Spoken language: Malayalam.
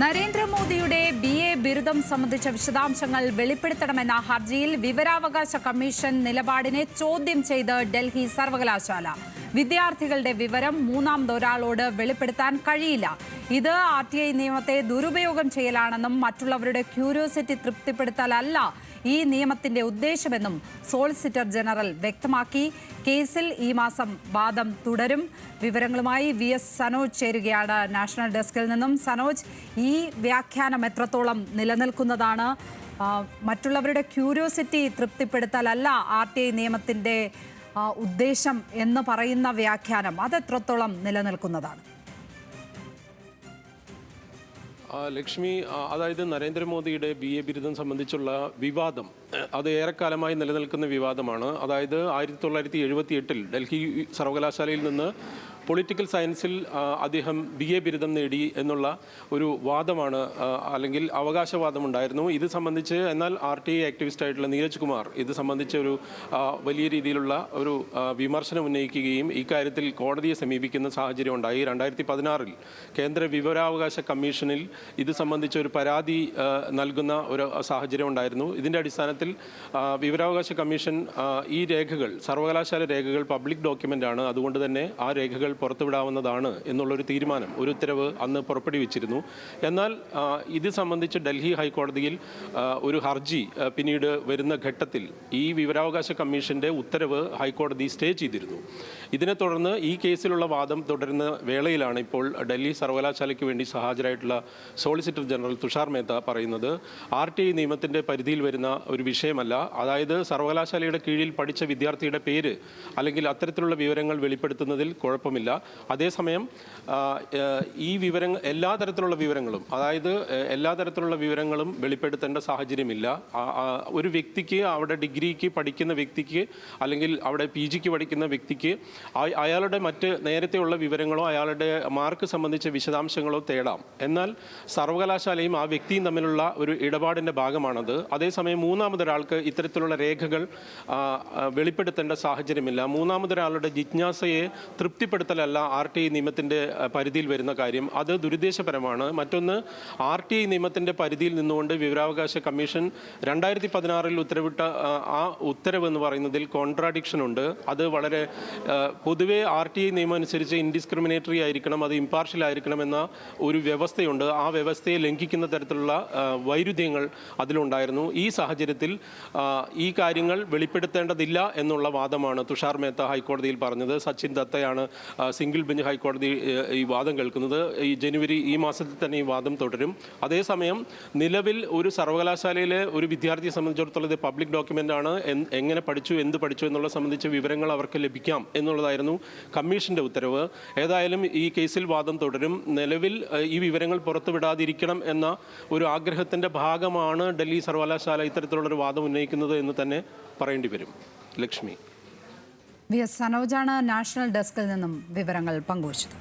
നരേന്ദ്രമോദിയുടെ ബി എ ബിരുദം സംബന്ധിച്ച വിശദാംശങ്ങൾ വെളിപ്പെടുത്തണമെന്ന ഹർജിയിൽ വിവരാവകാശ കമ്മീഷൻ നിലപാടിനെ ചോദ്യം ചെയ്ത് ഡൽഹി സർവകലാശാല. വിദ്യാർത്ഥികളുടെ വിവരം മൂന്നാം മൂന്നാമതൊരാളോട് വെളിപ്പെടുത്താൻ കഴിയില്ല. ഇത് ആർ ടി ഐ നിയമത്തെ ദുരുപയോഗം ചെയ്യലാണെന്നും മറ്റുള്ളവരുടെ ക്യൂരിയോസിറ്റി തൃപ്തിപ്പെടുത്തലല്ല ഈ നിയമത്തിന്റെ ഉദ്ദേശമെന്നും സോളിസിറ്റർ ജനറൽ വ്യക്തമാക്കി. കേസിൽ ഈ മാസം വാദം തുടരും. വിവരങ്ങളുമായി വി എസ് സനോജ് ചേരുകയാണ് നാഷണൽ ഡെസ്കിൽ നിന്നും. സനോജ് ഈ വ്യാഖ്യാനം എത്രത്തോളം നിലനിൽക്കുന്നതാണ്? മറ്റുള്ളവരുടെ ക്യൂരിയോസിറ്റി തൃപ്തിപ്പെടുത്തലല്ല ആർ ടി ഐ നിയമത്തിന്റെ ആ, ഉദ്ദേശം എന്ന് പറയുന്ന വ്യാഖ്യാനം അത് എത്രത്തോളം നിലനിൽക്കുന്നതാണ്? ലക്ഷ്മി അതായത് നരേന്ദ്രമോദിയുടെ ബി എ ബിരുദം സംബന്ധിച്ചുള്ള വിവാദം അത് ഏറെക്കാലമായി നിലനിൽക്കുന്ന വിവാദമാണ്. അതായത് ആയിരത്തി തൊള്ളായിരത്തി എഴുപത്തി എട്ടിൽ ഡൽഹി സർവകലാശാലയിൽ നിന്ന് പൊളിറ്റിക്കൽ സയൻസിൽ അദ്ദേഹം ബി എ ബിരുദം നേടി എന്നുള്ള ഒരു വാദമാണ് അല്ലെങ്കിൽ അവകാശവാദമുണ്ടായിരുന്നു. ഇത് സംബന്ധിച്ച് എന്നാൽ ആർ ടി ഐ ആക്ടിവിസ്റ്റ് ആയിട്ടുള്ള നീരജ് കുമാർ ഇത് സംബന്ധിച്ച് ഒരു വലിയ രീതിയിലുള്ള ഒരു വിമർശനം ഉന്നയിക്കുകയും ഇക്കാര്യത്തിൽ കോടതിയെ സമീപിക്കുന്ന സാഹചര്യം ഉണ്ടായി. രണ്ടായിരത്തി പതിനാറിൽ കേന്ദ്ര വിവരാവകാശ കമ്മീഷനിൽ ഇത് സംബന്ധിച്ച ഒരു പരാതി നൽകുന്ന ഒരു സാഹചര്യം ഉണ്ടായിരുന്നു. ഇതിന്റെ അടിസ്ഥാനത്തിൽ വിവരാവകാശ കമ്മീഷൻ ഈ രേഖകൾ സർവകലാശാല രേഖകൾ പബ്ലിക് ഡോക്യുമെന്റ് ആണ്. അതുകൊണ്ട് തന്നെ ആ രേഖകൾ പുറത്തുവിടാവുന്നതാണ് എന്നുള്ളൊരു തീരുമാനം ഒരു ഉത്തരവ് അന്ന് പുറപ്പെടുവിച്ചിരുന്നു. എന്നാൽ ഇത് സംബന്ധിച്ച് ഡൽഹി ഹൈക്കോടതിയിൽ ഒരു ഹർജി പിന്നീട് വരുന്ന ഘട്ടത്തിൽ ഈ വിവരാവകാശ കമ്മീഷന്റെ ഉത്തരവ് ഹൈക്കോടതി സ്റ്റേ ചെയ്തിരുന്നു. ഇതിനെ തുടർന്ന് ഈ കേസിലുള്ള വാദം തുടരുന്ന വേളയിലാണ് ഇപ്പോൾ ഡൽഹി സർവകലാശാലയ്ക്ക് വേണ്ടി സഹാജരായിട്ടുള്ള സോളിസിറ്റർ ജനറൽ തുഷാർ മേത്ത പറയുന്നത്. ആർ ടി ഐ നിയമത്തിന്റെ പരിധിയിൽ വരുന്ന ഒരു വിഷയമല്ല. അതായത് സർവകലാശാലയുടെ കീഴിൽ പഠിച്ച വിദ്യാർത്ഥിയുടെ പേര് അല്ലെങ്കിൽ അത്തരത്തിലുള്ള വിവരങ്ങൾ വെളിപ്പെടുത്തുന്നതിൽ കുഴപ്പമില്ല. അതേസമയം ഈ വിവരങ്ങൾ എല്ലാ തരത്തിലുള്ള വിവരങ്ങളും അതായത് എല്ലാ തരത്തിലുള്ള വിവരങ്ങളും വെളിപ്പെടുത്തേണ്ട സാഹചര്യമില്ല. ഒരു വ്യക്തിക്ക് അവിടെ ഡിഗ്രിക്ക് പഠിക്കുന്ന വ്യക്തിക്ക് അല്ലെങ്കിൽ അവിടെ പി ജിക്ക് പഠിക്കുന്ന വ്യക്തിക്ക് അയാളുടെ മറ്റ് നേരത്തെയുള്ള വിവരങ്ങളോ അയാളുടെ മാർക്ക് സംബന്ധിച്ച വിശദാംശങ്ങളോ തേടാം. എന്നാൽ സർവകലാശാലയും ആ വ്യക്തിയും തമ്മിലുള്ള ഒരു ഇടപാടിന്റെ ഭാഗമാണത്. അതേസമയം മൂന്നാമതൊരാൾക്ക് ഇത്തരത്തിലുള്ള രേഖകൾ വെളിപ്പെടുത്തേണ്ട സാഹചര്യമില്ല. മൂന്നാമതൊരാളുടെ ജിജ്ഞാസയെ തൃപ്തിപ്പെടുത്തലല്ല ആർ ടി ഐ നിയമത്തിന്റെ പരിധിയിൽ വരുന്ന കാര്യം. അത് ദുരുദ്ദേശപരമാണ്. മറ്റൊന്ന് ആർ ടി ഐ നിയമത്തിന്റെ പരിധിയിൽ നിന്നുകൊണ്ട് വിവരാവകാശ കമ്മീഷൻ രണ്ടായിരത്തി പതിനാറിൽ ഉത്തരവിട്ട ആ, ഉത്തരവ് എന്ന് പറയുന്നതിൽ കോൺട്രാഡിക്ഷൻ ഉണ്ട്. അത് വളരെ പൊതുവേ ആർ ടി ഐ നിയമം അനുസരിച്ച് ഇൻഡിസ്ക്രിമിനേറ്ററി ആയിരിക്കണം അത് ഇമ്പാർഷ്യൽ ആയിരിക്കണം എന്ന ഒരു വ്യവസ്ഥയുണ്ട്. ആ വ്യവസ്ഥയെ ലംഘിക്കുന്ന തരത്തിലുള്ള വൈരുദ്ധ്യങ്ങൾ അതിലുണ്ടായിരുന്നു. ഈ സാഹചര്യത്തിൽ ഈ കാര്യങ്ങൾ വെളിപ്പെടുത്തേണ്ടതില്ല എന്നുള്ള വാദമാണ് തുഷാർ മേത്ത ഹൈക്കോടതിയിൽ പറഞ്ഞത്. സച്ചിൻ ദത്തയാണ് സിംഗിൾ ബെഞ്ച് ഹൈക്കോടതി ഈ വാദം കേൾക്കുന്നത്. ഈ ജനുവരി ഈ മാസത്തിൽ തന്നെ ഈ വാദം തുടരും. അതേസമയം നിലവിൽ ഒരു സർവകലാശാലയിലെ ഒരു വിദ്യാർത്ഥിയെ സംബന്ധിച്ചിടത്തോളം ഇത് പബ്ലിക് ഡോക്യുമെന്റ് ആണ്. എങ്ങനെ പഠിച്ചു എന്ത് പഠിച്ചു എന്നുള്ള സംബന്ധിച്ച വിവരങ്ങൾ അവർക്ക് ലഭിക്കാം എന്നുള്ളതായിരുന്നു കമ്മീഷന്റെ ഉത്തരവ്. ഏതായാലും ഈ കേസിൽ വാദം തുടരും. നിലവിൽ ഈ വിവരങ്ങൾ പുറത്തുവിടാതിരിക്കണം എന്ന ഒരു ആഗ്രഹത്തിന്റെ ഭാഗമാണ് ഡൽഹി സർവകലാശാല ഇത്തരത്തിലുള്ളൊരു വാദം ഉന്നയിക്കുന്നത് എന്ന് തന്നെ പറയേണ്ടി വരും. ലക്ഷ്മി. വി എസ് സനോജാണ് നാഷണൽ ഡെസ്കിൽ നിന്നും വിവരങ്ങൾ പങ്കുവച്ചത്